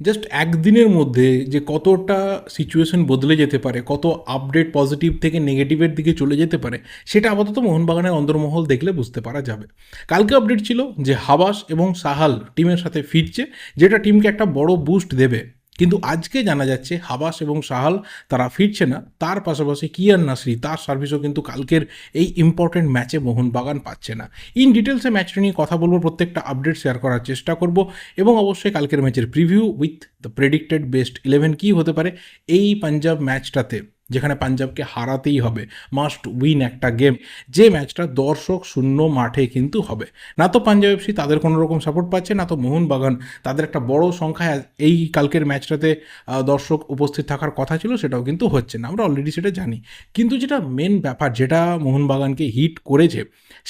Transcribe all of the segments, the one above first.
Just একদিনের মধ্যে যে কতটা সিচুয়েশন বদলে যেতে পারে, কত আপডেট পজিটিভ থেকে নেগেটিভের দিকে চলে যেতে পারে, সেটা আপাতত মোহনবাগানের অন্দরমহল দেখলে বুঝতে পারা যাবে। কালকে আপডেট ছিল যে হাবাস এবং সাহাল টিমের সাথে ফিরছে, যেটা টিমকে একটা বড় বুস্ট দেবে। কিন্তু আজকে জানা যাচ্ছে হাবাস এবং সাহাল তারা ফিরছে না। তার পাশাপাশি কিয়ান নাসরি তার সার্ভিসও কিন্তু কালকের এই ইম্পর্টেন্ট ম্যাচে মোহনবাগান পাচ্ছে না। ইন ডিটেলসে ম্যাচটা নিয়ে কথা বলব, প্রত্যেকটা আপডেট শেয়ার করার চেষ্টা করব এবং অবশ্যই কালকের ম্যাচের preview with the predicted best eleven কী হতে পারে এই পাঞ্জাব ম্যাচটাতে যেখানে পাঞ্জাবকে হারাতেই হবে। মাস্ট উইন একটা গেম যে ম্যাচটা দর্শক শূন্য মাঠে কিন্তু হবে। না তো পাঞ্জাব এফসি তাদের কোনো রকম সাপোর্ট পাচ্ছে, না তো মোহনবাগান। তাদের একটা বড় সংখ্যায় এই কালকের ম্যাচটাতে দর্শক উপস্থিত থাকার কথা ছিল, সেটাও কিন্তু হচ্ছে না। আমরা অলরেডি সেটা জানি। কিন্তু যেটা মেন ব্যাপার, যেটা মোহনবাগানকে হিট করেছে,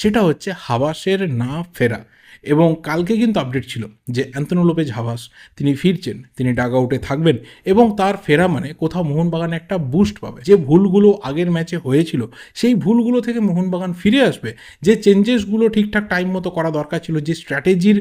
সেটা হচ্ছে হাবাসের না ফেরা। এবং কালকে কিন্তু আপডেট ছিল যে অ্যান্তনো লোপেজ হাভাস, তিনি ফিরছেন, তিনি ডাগ আউটে থাকবেন এবং তার ফেরা মানে কোথাও মোহনবাগান একটা বুস্ট পাবে। যে ভুলগুলো আগের ম্যাচে হয়েছিল, সেই ভুলগুলো থেকে মোহনবাগান ফিরে আসবে। যে চেঞ্জেসগুলো ঠিকঠাক টাইম মতো করা দরকার ছিল, যে স্ট্র্যাটেজির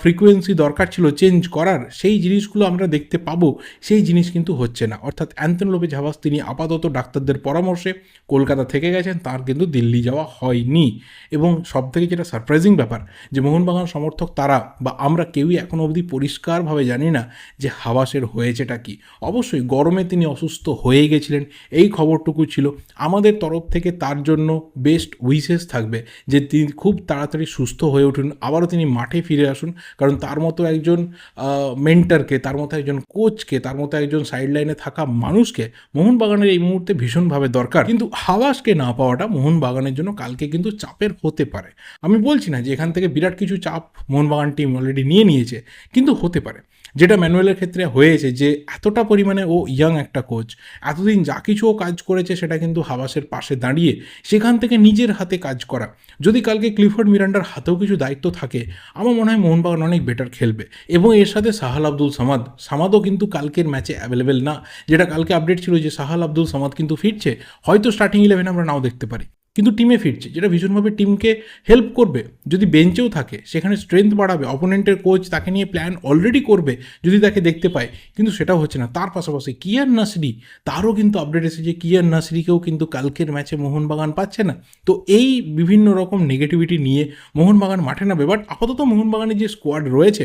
ফ্রিকোয়েন্সি দরকার ছিল চেঞ্জ করার, সেই জিনিসগুলো আমরা দেখতে পাবো, সেই জিনিস কিন্তু হচ্ছে না। অর্থাৎ অ্যান্তনো লোপেজ হাভাস তিনি আপাতত ডাক্তারদের পরামর্শে কলকাতা থেকে গেছেন, তার কিন্তু দিল্লি যাওয়া হয়নি। এবং সব থেকে যেটা সারপ্রাইজিং ব্যাপার, যে মোহনবাগান সমর্থক তারা বা আমরা কেউই এখনও অবধি পরিষ্কারভাবে জানি না যে হাবাসের হয়েছেটা কি। অবশ্যই গরমে তিনি অসুস্থ হয়ে গেছিলেন, এই খবরটুকু ছিল। আমাদের তরফ থেকে তার জন্য বেস্ট উইসেস থাকবে যে তিনি খুব তাড়াতাড়ি সুস্থ হয়ে উঠুন, আবারও তিনি মাঠে ফিরে আসুন। কারণ তার মতো একজন মেন্টারকে তার মতো একজন কোচকে তার মতো একজন সাইড লাইনে থাকা মানুষকে মোহনবাগানের এই মুহূর্তে ভীষণভাবে দরকার। কিন্তু হাওয়াসকে না পাওয়াটা মোহনবাগানের জন্য কালকে কিন্তু চাপের হতে পারে। আমি বলছি না যে এখান থেকে বিরাট কিছু চাপ মোহনবাগান টিম অলরেডি নিয়ে নিয়েছে, কিন্তু হতে পারে। যেটা ম্যানুয়েলের ক্ষেত্রে হয়েছে যে, এতটা পরিমাণে ও ইয়াং একটা কোচ এতদিন যা কিছু ও কাজ করেছে সেটা কিন্তু হাবাসের পাশে দাঁড়িয়ে সেখান থেকে নিজের হাতে কাজ করা। যদি কালকে ক্লিফোর্ড মিরান্ডার হাতেও কিছু দায়িত্ব থাকে, আমার মনে হয় মোহনবাগান অনেক বেটার খেলবে। এবং এর সাথে সাহাল আব্দুল সামাদ, সামাদও কিন্তু কালকের ম্যাচে অ্যাভেলেবেল না। যেটা কালকে আপডেট ছিল যে, সাহাল আব্দুল সামাদ কিন্তু ফিরছে, হয়তো স্টার্টিং ইলেভেন আমরা নাও দেখতে পারি। কিন্তু টিমে ফিরছে, যেটা ভীষণভাবে টিমকে হেল্প করবে। যদি বেঞ্চেও থাকে, সেখানে স্ট্রেংথ বাড়াবে অপোনেন্টের কোচ তাকে নিয়ে প্ল্যান অলরেডি করবে, যদি তাকে দেখতে পায়, কিন্তু সেটাও হচ্ছে না। তার পাশাপাশি কিয়ার নাসরি, তারও কিন্তু আপডেট এসেছে কিয়ার নাসরিকেও কিন্তু কালকের ম্যাচে মোহনবাগান পাচ্ছে না। তো এই বিভিন্ন রকম নেগেটিভিটি নিয়ে মোহনবাগান মাঠে নামবে। বাট আপাতত মোহনবাগানের যে স্কোয়াড রয়েছে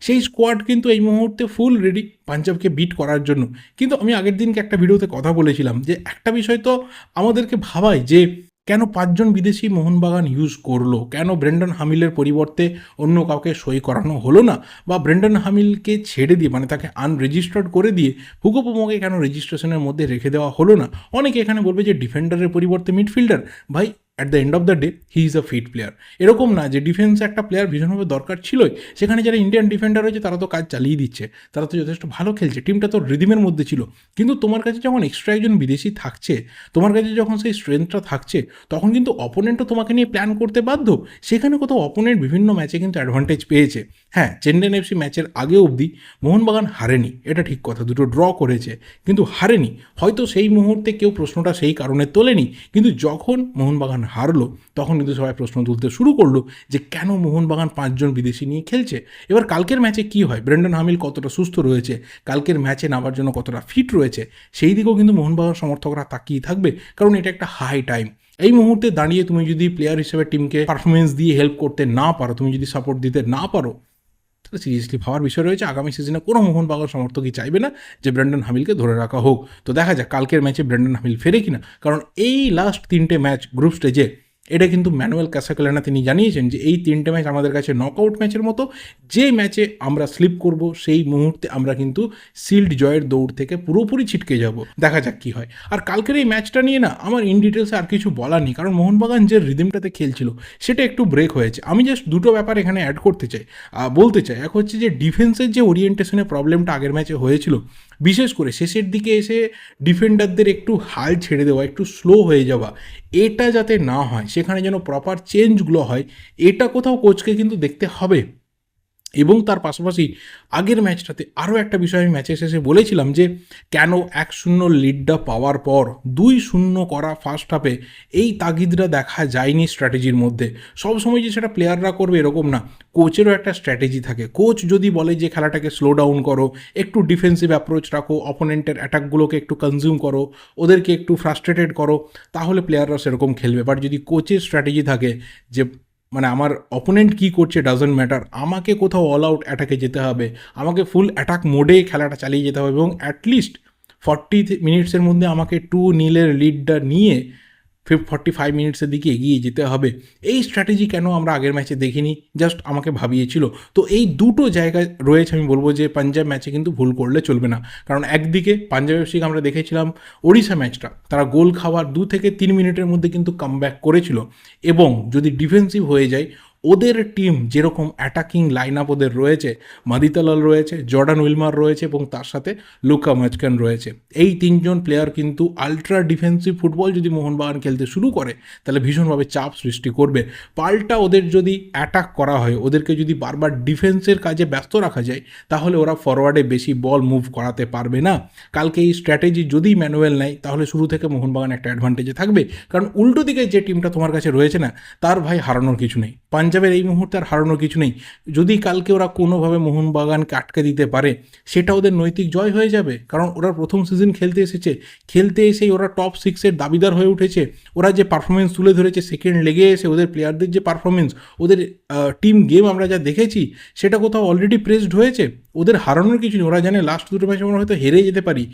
সেই স্কোয়াড কিন্তু এই মুহূর্তে ফুল রেডি পাঞ্জাবকে বিট করার জন্য। কিন্তু আমি আগের দিনকে একটা ভিডিওতে কথা বলেছিলাম যে একটা বিষয় তো আমাদেরকে ভাবায় যে কেন পাঁচজন বিদেশি মোহনবাগান ইউজ করল? কেন ব্রেন্ডন হামিলের পরিবর্তে অন্য কাউকে সই করানো হলো না? বা ব্রেন্ডন হামিলকে ছেড়ে দিয়ে মানে তাকে আনরেজিস্টার্ড করে দিয়ে হুগোপোমোকে কেন রেজিস্ট্রেশনের মধ্যে রেখে দেওয়া হলো না? অনেকে এখানে বলবে যে ডিফেন্ডারের পরিবর্তে মিডফিল্ডার ভাই at the end of the day he is a fit player এরকম না যে ডিফেন্সে একটা প্লেয়ার ভীষণভাবে দরকার ছিলই। সেখানে যারা ইন্ডিয়ান ডিফেন্ডার রয়েছে, তারা তো কাজ চালিয়ে দিচ্ছে। তারা তো যথেষ্ট ভালো খেলছে। টিমটা তো রিদিমের মধ্যে ছিল। কিন্তু তোমার কাছে যখন এক্সট্রা একজন বিদেশি থাকছে, তোমার কাছে যখন সেই স্ট্রেংথটা থাকছে, তখন কিন্তু অপোনেন্টও তোমাকে নিয়ে প্ল্যান করতে বাধ্য। সেখানে কোথাও অপোনেন্ট বিভিন্ন ম্যাচে কিন্তু অ্যাডভান্টেজ পেয়েছে। হ্যাঁ চেন্নাইন এফসি ম্যাচের আগে অবধি মোহনবাগান হারেনি। এটা ঠিক কথা, দুটো ড্র করেছে। কিন্তু হারেনি। হয়তো সেই মুহূর্তে কেউ প্রশ্নটা সেই কারণে তোলেনি। কিন্তু যখন মোহনবাগান হারলো, তখন কিন্তু সবাই প্রশ্ন তুলতে শুরু করল যে কেন মোহনবাগান পাঁচজন বিদেশি নিয়ে খেলছে? এবার কালকের ম্যাচে কি হয়? ব্রেন্ডন হামিল কতটা সুস্থ রয়েছে? কালকের ম্যাচে নামার জন্য কতটা ফিট রয়েছে? সেই দিকেও কিন্তু মোহনবাগান সমর্থকরা তাকিয়ে থাকবে, কারণ এটা একটা হাই টাইম এই মুহূর্তে দাঁড়িয়ে তুমি যদি প্লেয়ার হিসেবে টিমকে পারফরমেন্স দিয়ে হেল্প করতে না পারো, তুমি যদি সাপোর্ট দিতে না পারো তাহলে সিরিয়াসলি ভাবার বিষয় রয়েছে। আগামী সিজনে কোনো মোহন মোহনবাগান সমর্থকই চাইবে না যে ব্র্যান্ডন হামিলকে ধরে রাখা হোক। তো দেখা যাক, কালকের ম্যাচে ব্র্যান্ডন হামিল ফেরে কিনা। কারণ এই লাস্ট তিনটে ম্যাচ গ্রুপ স্টেজে এটা কিন্তু ম্যানুয়াল ক্যাসাকেলানা তিনি জানিয়েছেন যে এই তিনটে ম্যাচ আমাদের কাছে নকআউট ম্যাচের মতো। যে ম্যাচে আমরা স্লিপ করব, সেই মুহূর্তে আমরা কিন্তু সিল্ড জয়ের দৌড় থেকে পুরোপুরি ছিটকে যাব। দেখা যাক কি হয়। আর কালকের এই ম্যাচটা নিয়ে না আমার ইন ডিটেলসে আর কিছু বলার নেই, কারণ মোহনবাগান যে রিদিমটাতে খেলছিল, সেটা একটু ব্রেক হয়েছে। আমি জাস্ট দুটো ব্যাপার এখানে অ্যাড করতে চাই। বলতে চাই, এক হচ্ছে যে ডিফেন্সের যে ওরিয়েন্টেশনের প্রবলেমটা আগের ম্যাচে হয়েছিল বিশেষ করে শেষের দিকে এসে ডিফেন্ডারদের একটু হাল ছেড়ে দেওয়া, একটু স্লো হয়ে যাওয়া, এটা যাতে না হয়, সেখানে যেন প্রপার চেঞ্জগুলো হয়, এটা কোথাও কোচকে কিন্তু দেখতে হবে। এবং তার পাশাপাশি আগের ম্যাচটাতে আরও একটা বিষয় আমি ম্যাচে শেষে বলেছিলাম যে কেন এক শূন্য লিডটা পাওয়ার পর দুই শূন্য করা ফার্স্ট হাফে এই তাগিদটা দেখা যায়নি স্ট্র্যাটেজির মধ্যে। সবসময় যে সেটা প্লেয়াররা করবে এরকম না। কোচেরও একটা স্ট্র্যাটেজি থাকে। কোচ যদি বলে যে খেলাটাকে স্লো ডাউন করো, একটু ডিফেন্সিভ অ্যাপ্রোচ রাখো অপোনেন্টের অ্যাটাকগুলোকে একটু কনজিউম করো, ওদেরকে একটু ফ্রাস্ট্রেটেড করো, তাহলে প্লেয়াররা সেরকম খেলবে। বাট যদি কোচের স্ট্র্যাটেজি থাকে যে মানে আমার অপোনেন্ট কী করছে ডাজেন্ট ম্যাটার আমাকে কোথাও অল আউট অ্যাটাকে যেতে হবে। আমাকে ফুল অ্যাটাক মোডে খেলাটা চালিয়ে যেতে হবে এবং অ্যাটলিস্ট ফর্টি মিনিটসের মধ্যে আমাকে টু নীলের লিডটা নিয়ে ফিফ ফর্টি ফাইভ মিনিটসের দিকে এগিয়ে যেতে হবে। এই স্ট্র্যাটেজি কেন আমরা আগের ম্যাচে দেখিনি? জাস্ট আমাকে ভাবিয়েছিল। তো এই দুটো জায়গায় রয়েছে, আমি বলব যে পাঞ্জাব ম্যাচে কিন্তু ভুল করলে চলবে না। কারণ একদিকে পাঞ্জাব এফসিকে আমরা দেখেছিলাম ওড়িশা ম্যাচটা তারা গোল খাওয়ার দু থেকে তিন মিনিটের মধ্যে কিন্তু কামব্যাক করেছিল। এবং যদি ডিফেন্সিভ হয়ে যায় ওদের টিম যেরকম অ্যাটাকিং লাইন আপ ওদের রয়েছে, মাদিতালাল রয়েছে, জর্ডান উইলমার রয়েছে এবং তার সাথে লুকা মাচকান রয়েছে। এই তিনজন প্লেয়ার কিন্তু আলট্রা ডিফেন্সিভ ফুটবল যদি মোহনবাগান খেলতে শুরু করে, তাহলে ভীষণভাবে চাপ সৃষ্টি করবে। পাল্টা ওদের যদি অ্যাটাক করা হয়, ওদেরকে যদি বারবার ডিফেন্সের কাজে ব্যস্ত রাখা যায়, তাহলে ওরা ফরওয়ার্ডে বেশি বল মুভ করাতে পারবে না। কালকে এই স্ট্র্যাটেজি যদি ম্যানুয়াল নেয়, তাহলে শুরু থেকে মোহনবাগান একটা অ্যাডভান্টেজে থাকবে। কারণ উল্টো দিকে যে টিমটা তোমার কাছে রয়েছে না, তার ভাই হারানোর কিছু নেই। পাঞ্জাবের এই মুহূর্তে আর হারানোর কিছু নেই। যদি কালকে ওরা কোনোভাবে মোহনবাগানকে আটকে দিতে পারে, সেটা ওদের নৈতিক জয় হয়ে যাবে। কারণ ওরা প্রথম সিজন খেলতে এসেছে। খেলতে এসেই ওরা টপ সিক্সের দাবিদার হয়ে উঠেছে। ওরা যে পারফরমেন্স তুলে ধরেছে সেকেন্ড লেগে এসে ওদের প্লেয়ারদের যে পারফরমেন্স ওদের টিম গেম আমরা যা দেখেছি, সেটা কোথাও অলরেডি প্রেসড হয়েছে। ওদের হারানোর কিছু নেই। ওরা জানে লাস্ট দুটো ম্যাচে আমরা হয়তো হেরে যেতে পারি।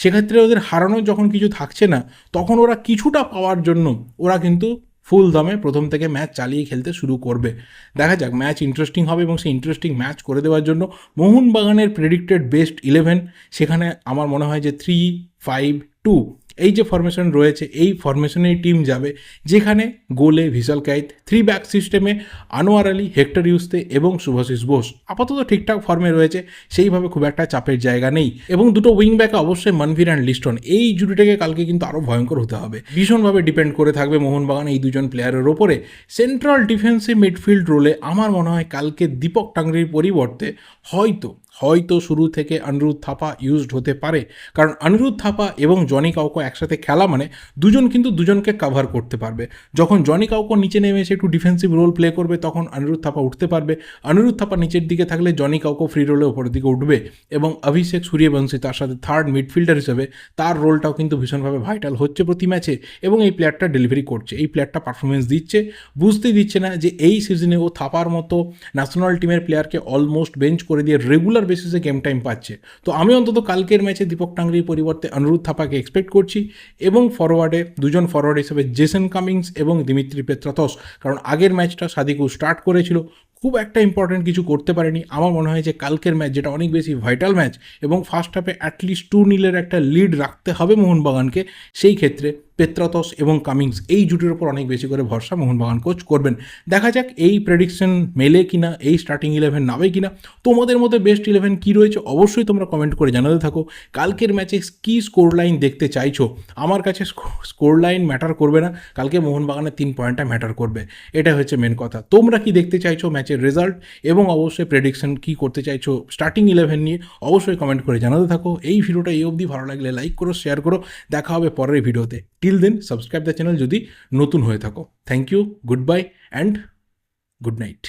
সেক্ষেত্রে ওদের হারানোর যখন কিছু থাকছে না, তখন ওরা কিছুটা পাওয়ার জন্য ওরা কিন্তু ফুল দমে প্রথম থেকে ম্যাচ চালিয়ে খেলতে শুরু করবে। দেখা যাক, ম্যাচ ইন্টারেস্টিং হবে এবং সেই ইন্টারেস্টিং ম্যাচ করে দেওয়ার জন্য মোহনবাগানের প্রেডিক্টেড বেস্ট ইলেভেন সেখানে আমার মনে হয় যে থ্রি ফাইভ টু এই যে ফরমেশন রয়েছে, এই ফরমেশনেই টিম যাবে, যেখানে গোলে ভিশাল কাইত থ্রি ব্যাক সিস্টেমে আনোয়ার আলী হেক্টর ইউস্তে এবং শুভাশিস বোস আপাতত ঠিকঠাক ফর্মে রয়েছে, সেইভাবে খুব একটা চাপের জায়গা নেই। এবং দুটো উইং ব্যাকে অবশ্যই মনভির অ্যান্ড লিস্টন এই জুটিটাকে কালকে কিন্তু আরও ভয়ঙ্কর হতে হবে। ভীষণভাবে ডিপেন্ড করে থাকবে মোহনবাগান এই দুজন প্লেয়ারের ওপরে। সেন্ট্রাল ডিফেন্সিভ মিডফিল্ড রোলে আমার মনে হয় কালকে দীপক টাংরির পরিবর্তে হয়তো হয়তো শুরু থেকে অনিরুদ্ধ থাপা ইউজড হতে পারে। কারণ অনিরুদ্ধ থাপা এবং জনি কাউকো একসাথে খেলা মানে দুজন কিন্তু দুজনকে কাভার করতে পারবে। যখন জনি কাউকো নিচে নেমে এসে একটু ডিফেন্সিভ রোল প্লে করবে, তখন অনিরুদ্ধ থাপা উঠতে পারবে। অনিরুদ্ধ থাপা নিচের দিকে থাকলে জনি কাউকো ফ্রি রোলে ওপরের দিকে উঠবে এবং অভিষেক সূর্যবংশী তার সাথে থার্ড মিডফিল্ডার হিসেবে তার রোলটাও কিন্তু ভীষণভাবে ভাইটাল হচ্ছে প্রতি ম্যাচে এবং এই প্লেয়ারটা ডেলিভারি করছে। এই প্লেয়ারটা পারফরমেন্স দিচ্ছে। বুঝতেই দিচ্ছে না যে এই সিজনে ও থাপার মতো ন্যাশনাল টিমের প্লেয়ারকে অলমোস্ট বেঞ্চ করে দিয়ে রেগুলার বেসিসে গেম টাইম পাচ্ছে। তো আমি অন্তত কালকের ম্যাচে দীপক টাংরির পরিবর্তে অনুরোধ থাপাকে এক্সপেক্ট করছি এবং ফরওয়ার্ডে দুজন ফরওয়ার্ড হিসেবে জেসন কামিংস এবং দিমিত্রি পেত্রাতস কারণ আগের ম্যাচটা সাদিকু স্টার্ট করেছিল, খুব একটা ইম্পর্টেন্ট কিছু করতে পারেনি। আমার মনে হয় যে কালকের ম্যাচ যেটা অনেক বেশি ভাইটাল ম্যাচ এবং ফার্স্ট হাফে অ্যাটলিস্ট টু নীলের একটা লিড রাখতে হবে মোহনবাগানকে, সেই ক্ষেত্রে পেত্রাতস এবং কামিংস এই জুটির ওপর অনেক বেশি করে ভরসা মোহনবাগান কোচ করবেন। দেখা যাক এই প্রেডিকশন মেলে কিনা, এই স্টার্টিং ইলেভেন নামে কিনা। তোমাদের মধ্যে বেস্ট ইলেভেন কী রয়েছে অবশ্যই তোমরা কমেন্ট করে জানাতে থাকো। কালকের ম্যাচে কী স্কোর লাইন দেখতে চাইছো? আমার কাছে স্কোর লাইন ম্যাটার করবে না। কালকে মোহনবাগানের তিন পয়েন্টটা ম্যাটার করবে। এটা হচ্ছে মেন কথা। তোমরা কি দেখতে চাইছো ম্যাচের রেজাল্ট এবং অবশ্যই প্রেডিকশন কী করতে চাইছো স্টার্টিং ইলেভেন নিয়ে অবশ্যই কমেন্ট করে জানাতে থাকো। এই ভিডিওটা এই অবধি। ভালো লাগলে লাইক করো শেয়ার করো। দেখা হবে পরের ভিডিওতে। Till then subscribe the channel যদি নতুন হয়ে থাকো। Thank you good bye and good night